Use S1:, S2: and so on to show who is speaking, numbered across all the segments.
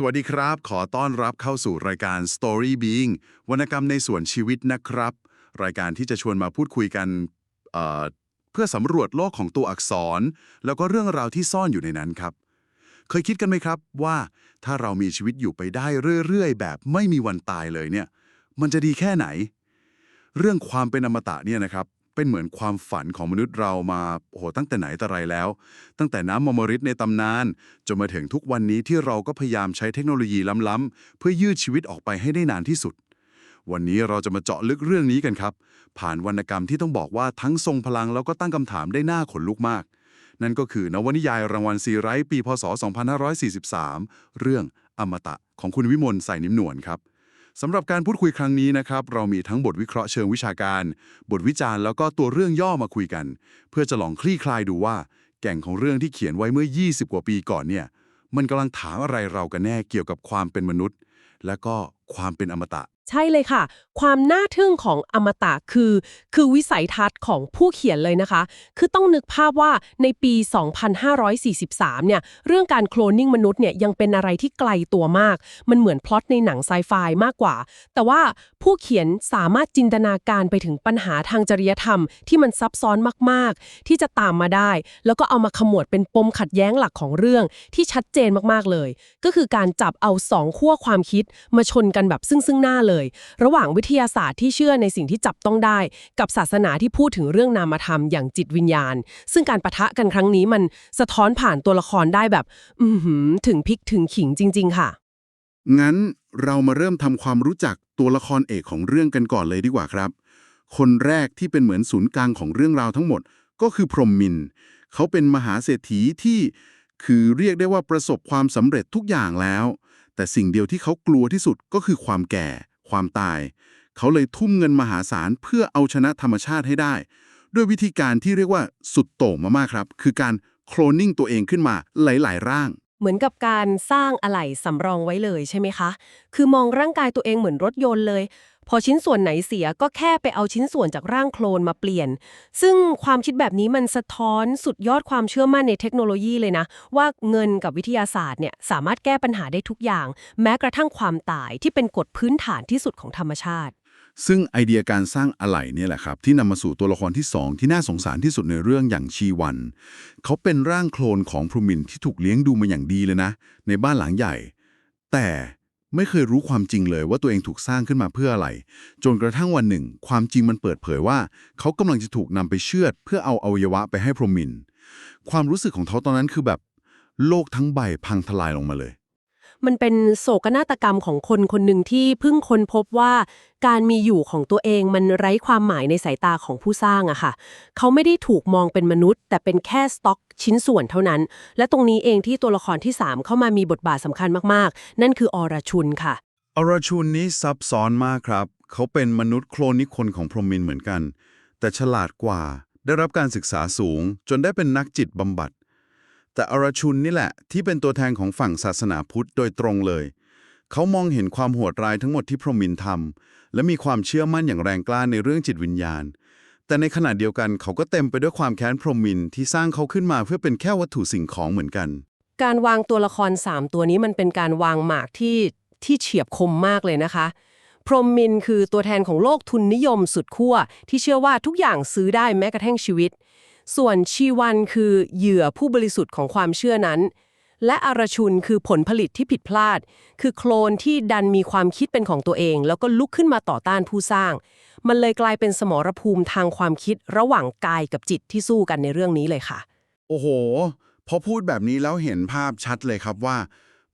S1: สวัสดีครับ ขอต้อนรับเข้าสู่รายการ Story Being วรรณกรรมในส่วนชีวิตนะครับ รายการที่จะชวนมาพูดคุยกันเเพื่อสำรวจโลกของตัวอักษร แล้วก็เรื่องราวที่ซ่อนอยู่ในนั้นครับ เคยคิดกันไหมครับว่าถ้าเรามีชีวิตอยู่ไปได้เรื่อยๆ แบบไม่มีวันตายเลยเนี่ย มันจะดีแค่ไหน เรื่องความเป็นอมตะเนี่ยนะครับ เป็นเหมือนความฝันของมนุษย์เรามาโอ้โหตั้งแต่ไหนแต่ไรแล้ว ตั้งแต่น้ำมอมริตในตำนาน จนมาถึงทุกวันนี้ที่เราก็พยายามใช้เทคโนโลยีล้ำๆเพื่อยืดชีวิตออกไปให้ได้นานที่สุด วันนี้เราจะมาเจาะลึกเรื่องนี้กันครับ ผ่านวรรณกรรมที่ต้องบอกว่าทั้งทรงพลังแล้วก็ตั้งคำถามได้น่าขนลุกมาก นั่นก็คือนวนิยายรางวัลซีไรต์ปีพศ 2543 เรื่องอมตะของคุณวิมลใส่นิ่มนวลครับ สำหรับการพูดคุยครั้งนี้นะครับ เรามีทั้งบทวิเคราะห์เชิงวิชาการ บทวิจารณ์แล้วก็ตัวเรื่องย่อมาคุยกัน เพื่อจะลองคลี่คลายดูว่า แก่งของเรื่องที่เขียนไว้เมื่อ 20 กว่าปีก่อนเนี่ย มันกำลังถามอะไรเรากันแน่เกี่ยวกับความเป็นมนุษย์ และก็ความเป็นอมตะ
S2: ใช่เลยค่ะ ความน่าทึ่งของอมตะคือ คือวิสัยทัศน์ของผู้เขียนเลยนะคะ คือต้องนึกภาพว่าในปี 2543 เนี่ย เรื่องการโคลนนิ่งมนุษย์เนี่ยยังเป็นอะไรที่ไกลตัวมาก มันเหมือนพล็อตในหนังไซไฟมากกว่า แต่ว่าผู้เขียนสามารถจินตนาการไปถึงปัญหาทางจริยธรรม ที่มันซับซ้อนมากๆ ที่จะตามมาได้ แล้วก็เอามาขมวดเป็นปมขัดแย้งหลักของเรื่องที่ชัดเจนมากๆเลย ก็คือการจับเอาสองขั้วความคิดมาชนกันแบบซึ่งซึ่งหน้าเลยระหว่างวิทยาศาสตร์ที่เชื่อในสิ่งที่จับต้องได้ กับศาสนาที่พูดถึงเรื่องนามธรรมอย่างจิตวิญญาณ ซึ่งการประทะกันครั้งนี้มันสะท้อนผ่านตัวละครได้แบบ อือหือถึงพริกถึงขิงจริง ๆ ค่ะ
S1: งั้นเรามาเริ่มทำความรู้จักตัวละครเอกของเรื่องกันก่อนเลยดีกว่าครับ คนแรกที่เป็นเหมือนศูนย์กลางของเรื่องราวทั้งหมด ก็คือพรหมมินทร์เขาเป็นมหาเศรษฐีที่คือเรียกได้ว่าประสบความสำเร็จทุกอย่างแล้ว แต่สิ่งเดียวที่เขากลัวที่สุดก็คือความแก่ ความตาย เขาเลยทุ่มเงินมหาศาลเพื่อเอาชนะธรรมชาติให้ได้ ด้วยวิธีการที่เรียกว่าสุดโต่งมากๆครับ คือการโคลนนิ่งตัวเองขึ้นมาหลาย ๆ ร่าง
S2: เหมือนกับการสร้างอะไหล่สำรองไว้เลยใช่ไหมคะ คือมองร่างกายตัวเองเหมือนรถยนต์เลย พอชิ้นส่วนไหนเสียก็แค่ไปเอาชิ้นส่วนจากร่างโคลนมาเปลี่ยน ซึ่งความคิดแบบนี้มันสะท้อนสุดยอดความเชื่อมั่นในเทคโนโลยีเลยนะ ว่าเงินกับวิทยาศาสตร์เนี่ยสามารถแก้ปัญหาได้ทุกอย่าง แม้กระทั่งความตายที่เป็นกฎพื้นฐานที่สุดของธรรมชาติ
S1: ซึ่งไอเดียการสร้างอะไหล่เนี่ยแหละครับ ที่นำมาสู่ตัวละครที่ 2 ที่น่าสงสารที่สุดในเรื่องอย่างชีวัน เขาเป็นร่างโคลนของพรหมินที่ถูกเลี้ยงดูมาอย่างดีเลยนะ ในบ้านหลังใหญ่ แต่ ไม่เคยรู้ความจริงเลยว่าตัวเองถูกสร้างขึ้นมาเพื่ออะไร จนกระทั่งวันหนึ่ง ความจริงมันเปิดเผยว่า เขากำลังจะถูกนำไปเชือด เพื่อเอาอวัยวะไปให้พรหมิน ความรู้สึกของเขาตอนนั้นคือแบบ โลกทั้งใบพังทลายลงมาเลย
S2: มันเป็นโศกนาฏกรรมของคนคนหนึ่งที่เพิ่งค้นพบว่า การมีอยู่ของตัวเองมันไร้ความหมายในสายตาของผู้สร้างอะค่ะ เขาไม่ได้ถูกมองเป็นมนุษย์ แต่เป็นแค่สต็อกชิ้นส่วนเท่านั้น และตรงนี้เองที่ตัวละครที่ 3 เข้ามามีบทบาทสำคัญมากๆ นั่นคืออรชุนค่ะ
S1: อรชุนนี้ซับซ้อนมากครับ เขาเป็นมนุษย์โคลนนิคนของพรหมินเหมือนกัน แต่ฉลาดกว่าได้รับการศึกษาสูง จนได้เป็นนักจิตบำบัด แต่อรชุนนี่แหละ ที่เป็นตัวแทนของฝั่งศาสนาพุทธโดยตรงเลย เขามองเห็นความโหดร้ายทั้งหมดที่พรหมินทำและมีความเชื่อมั่นอย่างแรงกล้าในเรื่องจิตวิญญาณ แต่ในขณะเดียวกันเขาก็เต็มไปด้วยความแค้นพรหมินที่สร้างเขาขึ้นมาเพื่อเป็นแค่วัตถุสิ่งของเหมือนกัน
S2: การวางตัวละคร 3 ตัวนี้มันเป็นการวางหมากที่ที่เฉียบคมมากเลยนะคะ พรหมินคือตัวแทนของโลกทุนนิยมสุดขั้วที่เชื่อว่าทุกอย่างซื้อได้แม้กระทั่งชีวิต ส่วนชีวันคือเหยื่อผู้บริสุทธิ์ของความเชื่อนั้น และอรชุนคือผลผลิตที่ผิดพลาด คือโคลนที่ดันมีความคิดเป็นของตัวเอง แล้วก็ลุกขึ้นมาต่อต้านผู้สร้าง มันเลยกลายเป็นสมรภูมิทางความคิดระหว่างกายกับจิตที่สู้กันในเรื่องนี้เลยค่ะ
S1: โอ้โห พอพูดแบบนี้แล้วเห็นภาพชัดเลยครับว่า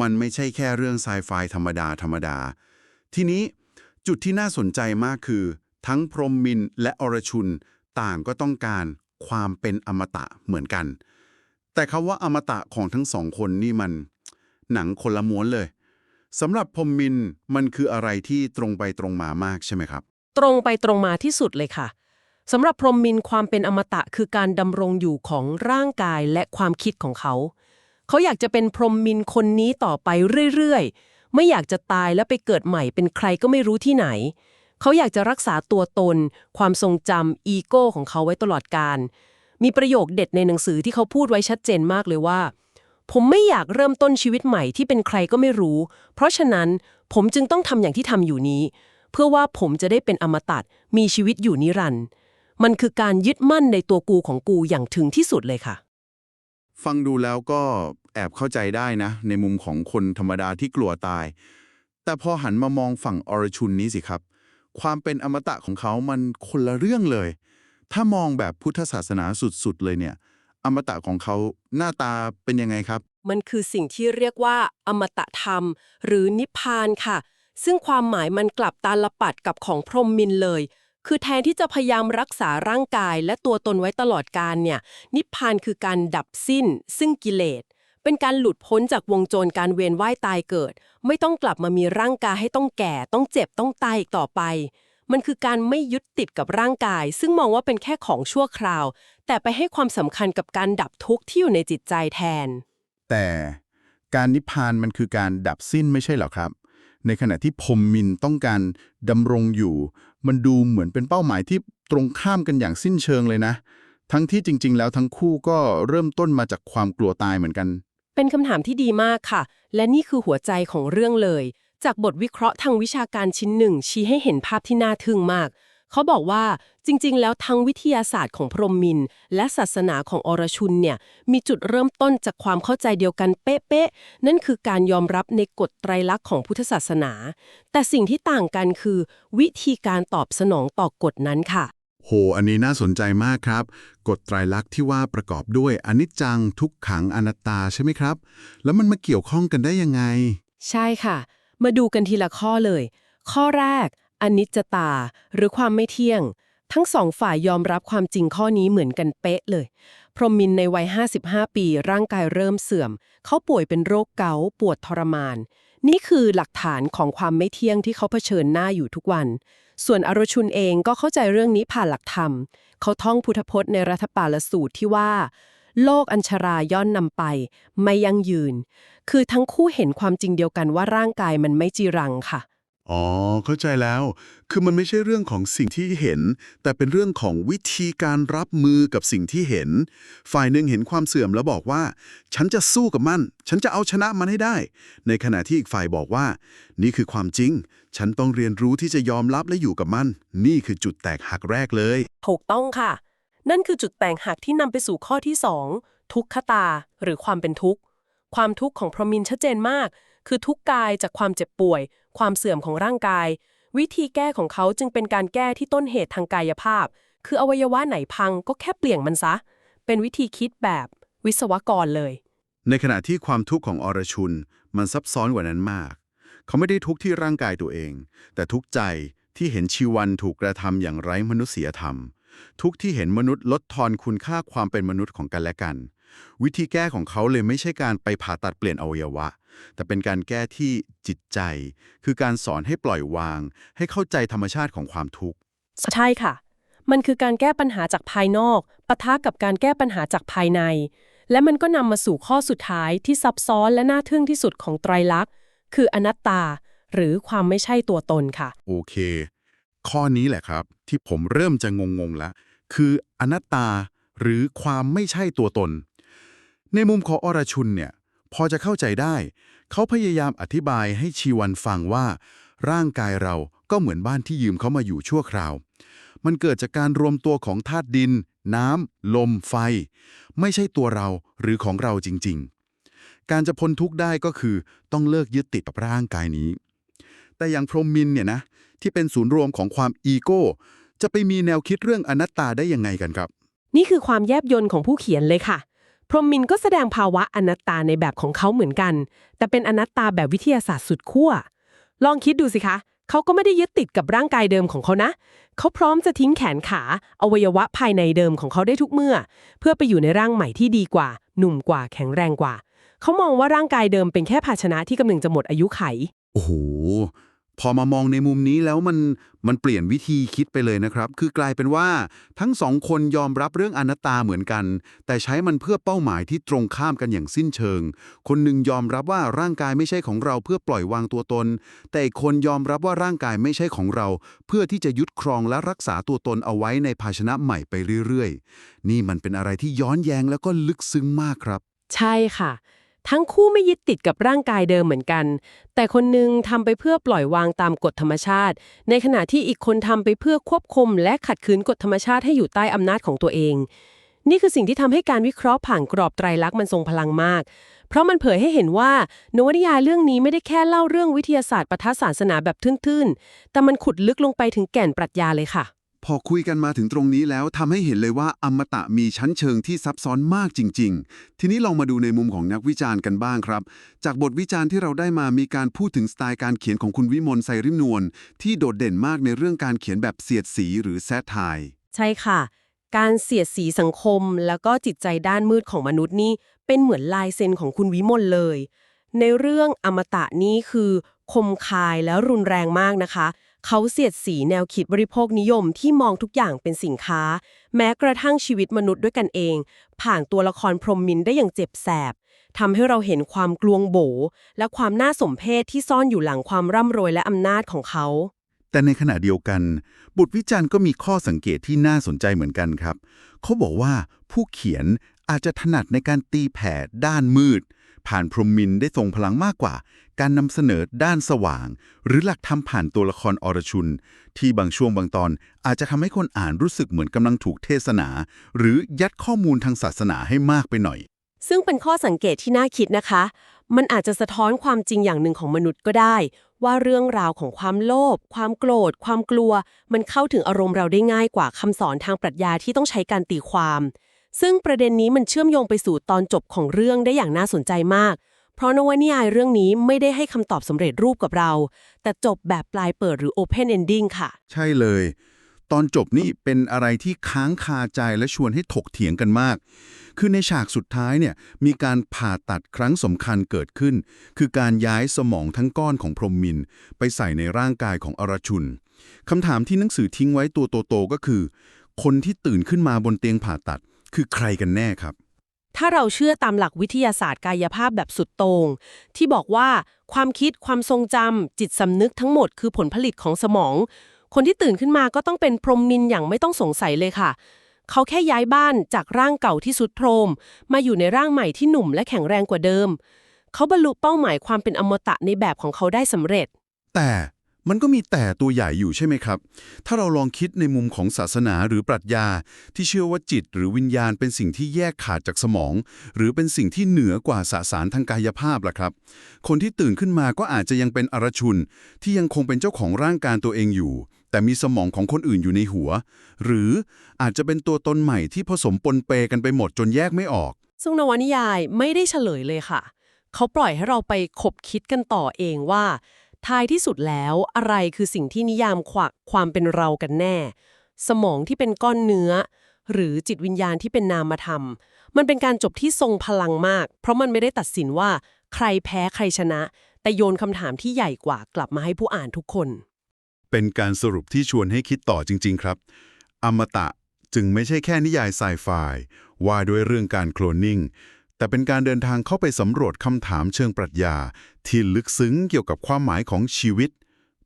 S1: มันไม่ใช่แค่เรื่องไซไฟธรรมดาธรรมดา ทีนี้จุดที่น่าสนใจมากคือ ทั้งพรหมมินและอรชุนต่างก็ต้องการ ความเป็นอมตะเหมือนกัน แต่คำว่าอมตะของทั้งสองคนนี่มัน หนังคนละม้วนเลยสำหรับพรมมินมันคืออะไรที่ตรงไปตรงมามากใช่ไหมครับ
S2: ตรงไปตรงมาที่สุดเลยค่ะสำหรับพรหมมินความเป็นอมตะคือการดำรงอยู่ของร่างกายและความคิดของเขา เขาอยากจะเป็นพรหมมินคนนี้ต่อไปเรื่อยๆ ไม่อยากจะตายแล้วไปเกิดใหม่เป็นใครก็ไม่รู้ที่ไหน เขาอยากจะรักษาตัวตน ความทรงจำอีโก้ของเขาไว้ตลอดกาลมีประโยคเด็ดในหนังสือที่เขาพูดไว้ชัดเจนมากเลยว่า ผมไม่อยากเริ่มต้นชีวิตใหม่ที่เป็นใครก็ไม่รู้ เพราะฉะนั้นผมจึงต้องทำอย่างที่ทำอยู่นี้ เพื่อว่าผมจะได้เป็นอมตะมีชีวิตอยู่นิรันดร์มันคือการยึดมั่นในตัวกูของกูอย่างถึงที่สุดเลยค่ะ
S1: ฟังดูแล้วก็แอบเข้าใจได้นะ ในมุมของคนธรรมดาที่กลัวตาย แต่พอหันมามองฝั่งอรชุนนี้สิครับ ความเป็นอมตะของเขามันคนละเรื่องเลย ถ้ามองแบบพุทธศาสนาสุดๆ เลยเนี่ย อมตะของเขาหน้าตาเป็นยังไงครับ
S2: มันคือสิ่งที่เรียกว่าอมตะธรรม หรือนิพพานค่ะ ซึ่งความหมายมันกลับตาลปัดกับของพรหมมินเลย คือแทนที่จะพยายามรักษาร่างกายและตัวตนไว้ตลอดกาลเนี่ย นิพพานคือการดับสิ้น ซึ่งกิเลส เป็นการหลุดพ้นจากวงจรการเวียนว่ายตายเกิด ไม่ต้องกลับมามีร่างกายให้ต้องแก่ ต้องเจ็บต้องตายอีกต่อไป มันคือการไม่ยึดติดกับร่างกาย ซึ่งมองว่าเป็นแค่ของชั่วคราว แต่ไปให้ความสำคัญกับการดับทุกข์ที่อยู่ในจิตใจแทน
S3: แต่การนิพพานมันคือการดับสิ้นไม่ใช่เหรอครับ ในขณะที่พรหมมินต้องการดำรงอยู่ มันดูเหมือนเป็นเป้าหมายที่ตรงข้ามกันอย่างสิ้นเชิงเลยนะ ทั้งที่จริง ๆ แล้วทั้งคู่ก็เริ่มต้นมาจากความกลัวตายเหมือนกัน
S2: เป็นคำถามที่ดีมากค่ะ และนี่คือหัวใจของเรื่องเลย จากบทวิเคราะห์ทางวิชาการชิ้นหนึ่ง ชี้ให้เห็นภาพที่น่าทึ่งมาก เขาบอกว่าจริง ๆ แล้วทั้งวิทยาศาสตร์ของพรหมมิน และศาสนาของอรชุนเนี่ยมีจุดเริ่มต้นจากความเข้าใจเดียวกันเป๊ะๆนั่นคือการยอมรับในกฎไตรลักษณ์ของพุทธศาสนา แต่สิ่งที่ต่างกันคือ วิธีการตอบสนองต่อกฎนั้นค่ะ
S1: โห อันนี้น่าสนใจมากครับ กฎไตรลักษณ์ที่ว่าประกอบด้วยอนิจจังทุกขังอนัตตาใช่ไหมครับ แล้วมันมาเกี่ยวข้องกันได้ยังไง
S2: ใช่ค่ะ มาดูกันทีละข้อเลย ข้อแรก อนิจจตา หรือความไม่เที่ยง ทั้งสองฝ่ายยอมรับความจริงข้อนี้เหมือนกันเป๊ะเลย พรหมินในวัย 55 ปี ร่างกายเริ่มเสื่อม เขาป่วยเป็นโรคเกาต์ปวดทรมาน นี่คือหลักฐานของความไม่เที่ยงที่เขาเผชิญหน้าอยู่ทุกวัน ส่วนอรชุนเองก็เข้าใจเรื่องนี้ผ่านหลักธรรม เขาท่องพุทธพจน์ในรัฐปาลสูตรที่ว่า โลกอัญชราย่อนนำไป ไม่ยั่งยืน คือทั้งคู่เห็นความจริงเดียวกันว่าร่างกายมันไม่จีรังค่ะ
S1: อ๋อ เข้าใจแล้ว คือมันไม่ใช่เรื่องของสิ่งที่เห็น แต่เป็นเรื่องของวิธีการรับมือกับสิ่งที่เห็น ฝ่ายหนึ่งเห็นความเสื่อมแล้วบอกว่า ฉันจะสู้กับมัน ฉันจะเอาชนะมันให้ได้ ในขณะที่อีกฝ่ายบอกว่า นี่คือความจริง ฉันต้องเรียนรู้ที่จะยอมรับและอยู่กับมัน นี่คือจุดแตกหักแรกเลย
S2: ถูกต้องค่ะ นั่นคือจุดแตกหักที่นำไปสู่ข้อที่ 2 ทุกขตา หรือความเป็นทุกข์ ความทุกข์ของพรหมินชัดเจนมาก คือทุกกายจากความเจ็บป่วย ความเสื่อมของร่างกาย วิธีแก้ของเขาจึงเป็นการแก้ที่ต้นเหตุทางกายภาพ คืออวัยวะไหนพังก็แค่เปลี่ยนมันซะ เป็นวิธีคิดแบบวิศวกรเลย
S1: ในขณะที่ความทุกข์ของอรชุนมันซับซ้อนกว่านั้นมาก เขาไม่ได้ทุกข์ที่ร่างกายตัวเอง แต่ทุกข์ใจที่เห็นชีวันถูกกระทำอย่างไร้มนุษยธรรม ทุกข์ที่เห็นมนุษย์ลดทอนคุณค่าความเป็นมนุษย์ของกันและกัน วิธีแก้ของเขาเลยไม่ใช่การไปผ่าตัดเปลี่ยนอวัยวะ แต่เป็นการแก้ที่จิตใจ คือการสอนให้ปล่อยวาง ให้เข้าใจธรรมชาติของความทุกข์
S2: ใช่ค่ะ มันคือการแก้ปัญหาจากภายนอกปะทะกับการแก้ปัญหาจากภายใน และมันก็นำมาสู่ข้อสุดท้ายที่ซับซ้อนและน่าทึ่งที่สุดของไตรลักษณ์ คืออนัตตา หรือความไม่ใช่ตัวตนค่ะ
S1: โอเค ข้อนี้แหละครับ ที่ผมเริ่มจะงงๆแล้ว คืออนัตตาหรือความไม่ใช่ตัวตน ในมุมของอรชุนเนี่ยพอจะเข้าใจได้ เขาพยายามอธิบายให้ชีวันฟังว่า ร่างกายเราก็เหมือนบ้านที่ยืมเขามาอยู่ชั่วคราว มันเกิดจากการรวมตัวของธาตุดิน น้ำ ลม ไฟ ไม่ใช่ตัวเราหรือของเราจริง ๆ การจะพ้นทุกข์ได้ก็คือต้องเลิกยึดติดกับร่างกายนี้ แต่อย่างพรหมมินเนี่ยนะที่เป็นศูนย์รวมของความอีโก้ จะไปมีแนวคิดเรื่องอนัตตาได้ยังไงกันครับ
S2: นี่คือความแยบยลของผู้เขียนเลยค่ะ พรหมมินก็แสดงภาวะอนัตตาในแบบของเขาเหมือนกัน แต่เป็นอนัตตาแบบวิทยาศาสตร์สุดขั้ว ลองคิดดูสิคะ เขาก็ไม่ได้ยึดติดกับร่างกายเดิมของเขานะ เขาพร้อมจะทิ้งแขนขา อวัยวะภายในเดิมของเขาได้ทุกเมื่อ เพื่อไปอยู่ในร่างใหม่ที่ดีกว่า หนุ่มกว่า แข็งแรงกว่า เขามองว่าร่างกายเดิมเป็นแค่ภาชนะที่กำลังจะหมดอายุไข
S1: โอ้โห พอมามองในมุมนี้แล้วมันมันเปลี่ยนวิธีคิดไปเลยนะครับ คือกลายเป็นว่าทั้งสองคนยอมรับเรื่องอนัตตาเหมือนกัน แต่ใช้มันเพื่อเป้าหมายที่ตรงข้ามกันอย่างสิ้นเชิง คนหนึ่งยอมรับว่าร่างกายไม่ใช่ของเราเพื่อปล่อยวางตัวตน แต่อีกคนยอมรับว่าร่างกายไม่ใช่ของเรา เพื่อที่จะยึดครองและรักษาตัวตนเอาไว้ในภาชนะใหม่ไปเรื่อยๆ นี่มันเป็นอะไรที่ย้อนแย้งแล้วก็ลึกซึ้งมากครับ
S2: ใช่ค่ะ ทั้งคู่ไม่ยึดติดกับร่างกายเดิมเหมือนกัน แต่คนหนึงทำไปเพื่อปล่อยวางตามกฎธรรมชาติ ในขณะที่อีกคนทำไปเพื่อควบคุมและขัดขืนกฎธรรมชาติให้อยู่ใต้อำนาจของตัวเอง นี่คือสิ่งที่ทำให้การวิเคราะห์ผ่านกรอบไตรลักษณ์มันทรงพลังมาก เพราะมันเผยให้เห็นว่านวนิยายเรื่องนี้ไม่ได้แค่เล่าเรื่องวิทยาศาสตร์ปะทะศาสนาแบบทื่นๆ แต่มันขุดลึกลงไปถึงแก่นปรัชญาเลยค่ะ
S4: พอคุยกันมาถึงตรงนี้แล้วทำให้เห็นเลยว่าอมตะมีชั้นเชิงที่ซับซ้อนมากจริง ๆ ทีนี้ลองมาดูในมุมของนักวิจารณ์กันบ้างครับ จากบทวิจารณ์ที่เราได้มามีการพูดถึงสไตล์การเขียนของคุณวิมลไซริมนวลที่โดดเด่นมากในเรื่องการเขียนแบบเสียดสีหรือแซทไทย
S2: ใช่ค่ะ การเสียดสีสังคม แล้วก็จิตใจด้านมืดของมนุษย์นี่เป็นเหมือนลายเซ็นของคุณวิมลเลย ในเรื่องอมตะนี้คือคมคายแล้วรุนแรงมากนะคะ เขาเสียดสีแนวคิดบริโภคนิยมที่มองทุกอย่างเป็นสินค้า แม้กระทั่งชีวิตมนุษย์ด้วยกันเอง ผ่านตัวละครพรหมมินได้อย่างเจ็บแสบทำให้เราเห็นความกลวงโบ และความน่าสมเพชที่ซ่อนอยู่หลังความร่ำรวยและอำนาจของเขา
S1: แต่ในขณะเดียวกัน บทวิจารณ์ก็มีข้อสังเกตที่น่าสนใจเหมือนกันครับ เขาบอกว่าผู้เขียนอาจจะถนัดในการตีแผ่ด้านมืด ผ่านพรหมมินได้ทรงพลังมากกว่า การนำเสนอด้านสว่าง หรือหลักธรรมผ่านตัวละครอรชุน ที่บางช่วงบางตอนอาจจะทำให้คนอ่านรู้สึกเหมือนกำลังถูกเทศนา หรือยัดข้อมูลทางศาสนาให้มากไปหน่อย
S2: ซึ่งเป็นข้อสังเกตที่น่าคิดนะคะ มันอาจจะสะท้อนความจริงอย่างหนึ่งของมนุษย์ก็ได้ ว่าเรื่องราวของความโลภความโกรธ ความกลัว มันเข้าถึงอารมณ์เราได้ง่ายกว่าคำสอนทางปรัชญาที่ต้องใช้การตีความ ซึ่งประเด็นนี้มันเชื่อมโยงไปสู่ตอนจบของเรื่องได้อย่างน่าสนใจมาก เพราะนวนิยายเรื่องนี้ไม่ได้ให้คำตอบสำเร็จรูปกับเรา แต่จบแบบปลายเปิดหรือ Open Ending ค่ะ
S1: ใช่เลย ตอนจบนี่เป็นอะไรที่ค้างคาใจและชวนให้ถกเถียงกันมาก คือในฉากสุดท้ายเนี่ยมีการผ่าตัดครั้งสำคัญเกิดขึ้น คือการย้ายสมองทั้งก้อนของพรหมมิน ไปใส่ในร่างกายของอรชุนคำถามที่หนังสือทิ้งไว้ตัวโตๆก็คือ คนที่ตื่นขึ้นมาบนเตียงผ่าตัด คือใครกันแน่ครับ
S2: ถ้าเราเชื่อตามหลักวิทยาศาสตร์กายภาพแบบสุดโตง่งที่บอกว่าความคิดความทรงจำจิตสำนึกทั้งหมดคือผลผลิตของสมอง คนที่ตื่นขึ้นมาก็ต้องเป็นพรหมมินอย่างไม่ต้องสงสัยเลยค่ะ เขาแค่ย้ายบ้านจากร่างเก่าที่สุดโทรม มาอยู่ในร่างใหม่ที่หนุ่มและแข็งแรงกว่าเดิม เขาบรรลุเป้าหมายความเป็นอมตะในแบบของเขาได้สำเร็จ
S1: แต่ มันก็มีแต่ตัวใหญ่อยู่ใช่ไหมครับ ถ้าเราลองคิดในมุมของศาสนาหรือปรัชญา ที่เชื่อว่าจิตหรือวิญญาณเป็นสิ่งที่แยกขาดจากสมอง หรือเป็นสิ่งที่เหนือกว่าสสารทางกายภาพล่ะครับ คนที่ตื่นขึ้นมาก็อาจจะยังเป็นอรชุน ที่ยังคงเป็นเจ้าของร่างกายตัวเองอยู่ แต่มีสมองของคนอื่นอยู่ในหัว หรืออาจจะเป็นตัวตนใหม่ที่ผสมปนเปกันไปหมดจนแยกไม่ออก
S2: ซึ่งนวนิยายไม่ได้เฉลยเลยค่ะ เขาปล่อยให้เราไปคบคิดกันต่อเองว่า ท้ายที่สุดแล้วอะไรคือสิ่งที่นิยามขวักความเป็นเรากันแน่ สมองที่เป็นก้อนเนื้อ หรือจิตวิญญาณที่เป็นนามธรรม มันเป็นการจบที่ทรงพลังมาก เพราะมันไม่ได้ตัดสินว่า ใครแพ้ใครชนะ แต่โยนคำถามที่ใหญ่กว่ากลับมาให้ผู้อ่านทุกคน
S1: เป็นการสรุปที่ชวนให้คิดต่อจริง ๆ ครับ อมตะจึงไม่ใช่แค่นิยายไซไฟว่าด้วยเรื่องการโคลนนิ่ง แต่เป็นการเดินทางเข้าไปสำรวจคำถามเชิงปรัชญา ที่ลึกซึ้งเกี่ยวกับความหมายของชีวิต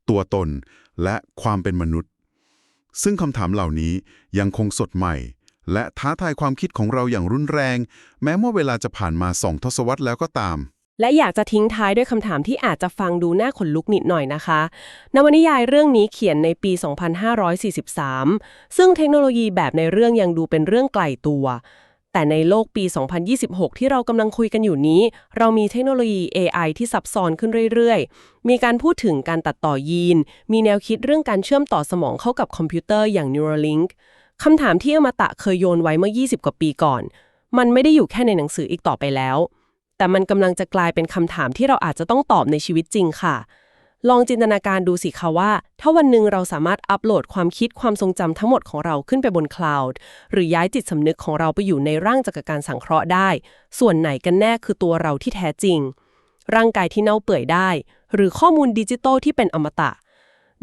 S1: ตัวตน และความเป็นมนุษย์ ซึ่งคำถามเหล่านี้ยังคงสดใหม่ และท้าทายความคิดของเราอย่างรุนแรง แม้ว่าเวลาจะผ่านมาสองทศวรรษแล้วก็ตาม
S2: และอยากจะทิ้งท้ายด้วยคำถามที่อาจจะฟังดูน่าขนลุกนิดหน่อยนะคะ นวนิยายเรื่องนี้เขียนในปี 2543 ซึ่งเทคโนโลยีแบบในเรื่องยังดูเป็นเรื่องไกลตัว แต่ในโลกปี 2026 ที่เรากำลังคุยกันอยู่นี้ เรามีเทคโนโลยี AI ที่ซับซ้อนขึ้นเรื่อยๆ มีการพูดถึงการตัดต่อยีน มีแนวคิดเรื่องการเชื่อมต่อสมองเข้ากับคอมพิวเตอร์อย่าง Neuralink คำถามที่อมตะเคยโยนไว้เมื่อ 20 กว่าปีก่อน มันไม่ได้อยู่แค่ในหนังสืออีกต่อไปแล้ว แต่มันกำลังจะกลายเป็นคำถามที่เราอาจจะต้องตอบในชีวิตจริงค่ะ ลองจินตนาการดูสิคะว่า ถ้าวันหนึ่งเราสามารถอัปโหลดความคิดความทรงจำทั้งหมดของเราขึ้นไปบนคลาวด์หรือย้ายจิตสำนึกของเราไปอยู่ในร่างจักรการสังเคราะห์ได้ ส่วนไหนกันแน่คือตัวเราที่แท้จริง ร่างกายที่เน่าเปื่อยได้ หรือข้อมูลดิจิตอลที่เป็นอมตะ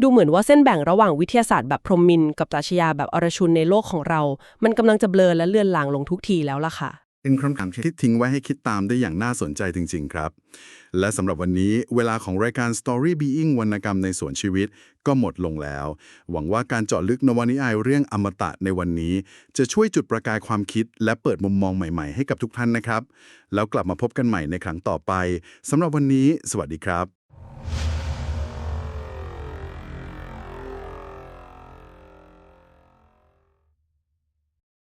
S2: ดูเหมือนว่าเส้นแบ่งระหว่างวิทยาศาสตร์แบบพรหมมินกับปรัชญาแบบอรชุนในโลกของเรา มันกำลังจะเบลอและเลือนลางลงทุกทีแล้วล่ะค่ะ
S5: เป็นคำถาม
S1: ที่ทิ้งไว้ให้คิดตามได้อย่างน่าสนใจจริง ๆ ครับ และสำหรับวันนี้เวลาของรายการ Story Being วรรณกรรมในสวนชีวิตก็หมดลงแล้ว หวังว่าการเจาะลึกนวนิยายเรื่องอมตะในวันนี้ จะช่วยจุดประกายความคิด และเปิดมุมมองใหม่ ๆ ให้กับทุกท่านนะครับ แล้วกลับมาพบกันใหม่ในครั้งต่อไปสำหรับวันนี้ สวัสดีครับ